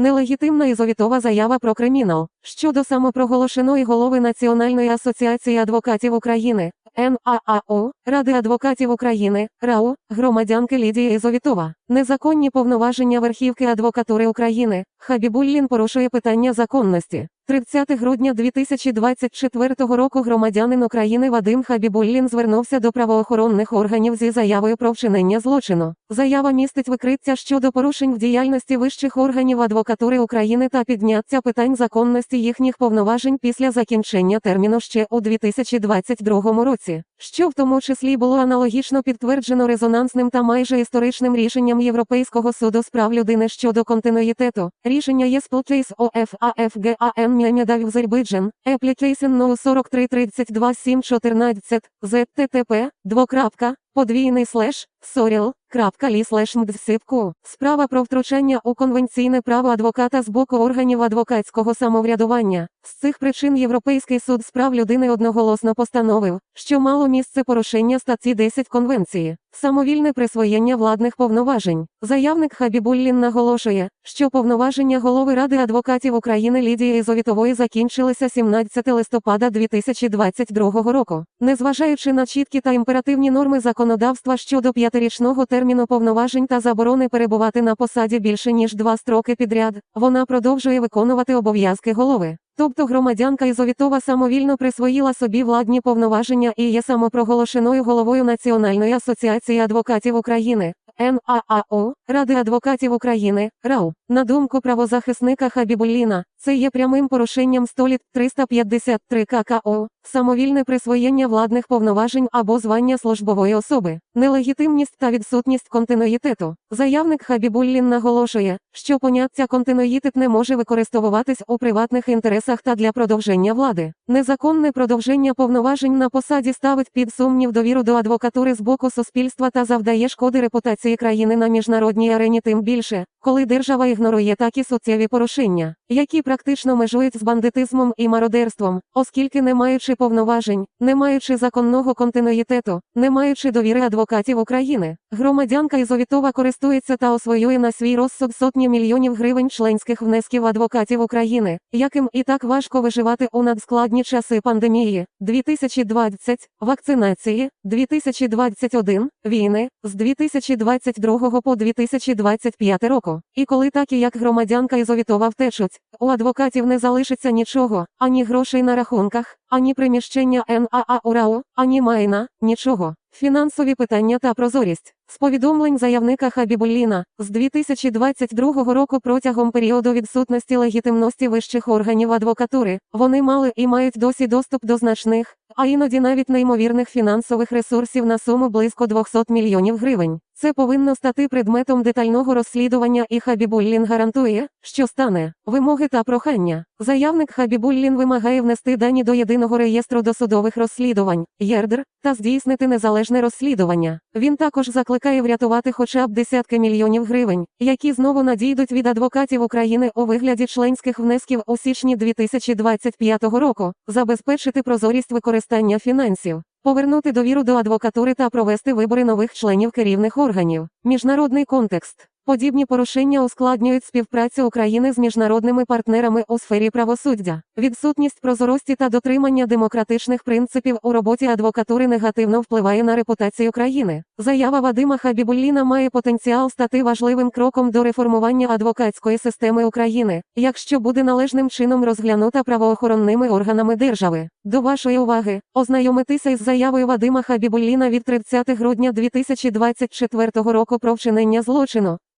Нелегітимна ізовітова заява про кримінал. Щодо самопроголошеної голови Національної асоціації адвокатів України НААО, Ради адвокатів України, РАУ, громадянки Лідії Ізовітова. Незаконні повноваження верхівки адвокатури України. Хабібуллін порушує питання законності. 30 грудня 2024 року громадянин України Вадим Хабібуллін звернувся до правоохоронних органів зі заявою про вчинення злочину. Заява містить викриття щодо порушень в діяльності вищих органів адвокатури України та підняття питань законності їхніх повноважень після закінчення терміну ще у 2022 році, що в тому числі було аналогічно підтверджено резонансним та майже історичним рішенням Європейського суду з прав людини щодо континуїтету. Рішення є Case of AFGAN Мємєдав Азербайджан, Application No 4332 714, ZTTP, двокрапка, подвійний слеш, соріл, крапка лі слеш мдсипку. Справа про втручання у конвенційне право адвоката з боку органів адвокатського самоврядування. З цих причин Європейський суд з прав людини одноголосно постановив, що мало місце порушення статті 10 Конвенції, самовільне присвоєння владних повноважень. Заявник Хабібуллін наголошує, що повноваження голови Ради адвокатів України Лідії Ізовітової закінчилися 17 листопада 2022 року. Незважаючи на чіткі та імперативні норми законодавства щодо п'ятирічного терміну повноважень та заборони перебувати на посаді більше ніж два строки підряд, вона продовжує виконувати обов'язки голови. Тобто громадянка Ізовітова самовільно присвоїла собі владні повноваження і є самопроголошеною головою Національної асоціації адвокатів України. НААО, Ради адвокатів України, РАУ. На думку правозахисника Хабібулліна, це є прямим порушенням століт 353 ККО, самовільне присвоєння владних повноважень або звання службової особи, нелегітимність та відсутність континуїтету. Заявник Хабібуллін наголошує, що поняття континуїтет не може використовуватись у приватних інтересах та для продовження влади. Незаконне продовження повноважень на посаді ставить під сумнів довіру до адвокатури з боку суспільства та завдає шкоди репутації країни на міжнародній арені тим більше, коли держава ігнорує такі суттєві порушення, які практично межують з бандитизмом і мародерством, оскільки не маючи повноважень, не маючи законного континуїтету, не маючи довіри адвокатів України, громадянка Ізовітова користується та освоює на свій розсуд сотні мільйонів гривень членських внесків адвокатів України, яким і так важко виживати у надскладні часи пандемії, 2020, вакцинації, 2021, війни, з 2022 по 2025 року. І коли так і як громадянка Ізовітова втечуть, у адвокатів не залишиться нічого, ані грошей на рахунках, ані приміщення НАА УРАО, ані майна, нічого. Фінансові питання та прозорість. З повідомлень заявника Хабібулліна, з 2022 року протягом періоду відсутності легітимності вищих органів адвокатури, вони мали і мають досі доступ до значних, а іноді навіть неймовірних фінансових ресурсів на суму близько 200 мільйонів гривень. Це повинно стати предметом детального розслідування і Хабібуллін гарантує, що стане вимоги та прохання. Заявник Хабібуллін вимагає внести дані до єдиного реєстру досудових розслідувань ЄРДР та здійснити незалежне розслідування. Він також закликає врятувати хоча б десятки мільйонів гривень, які знову надійдуть від адвокатів України у вигляді членських внесків у січні 2025 року, забезпечити прозорість використання фінансів. Повернути довіру до адвокатури та провести вибори нових членів керівних органів. Міжнародний контекст. Подібні порушення ускладнюють співпрацю України з міжнародними партнерами у сфері правосуддя. Відсутність прозорості та дотримання демократичних принципів у роботі адвокатури негативно впливає на репутацію країни. Заява Вадима Хабібулліна має потенціал стати важливим кроком до реформування адвокатської системи України, якщо буде належним чином розглянута правоохоронними органами держави. До вашої уваги, ознайомитися із заявою Вадима Хабібулліна від 30 грудня 2024 року про вчинення злочину.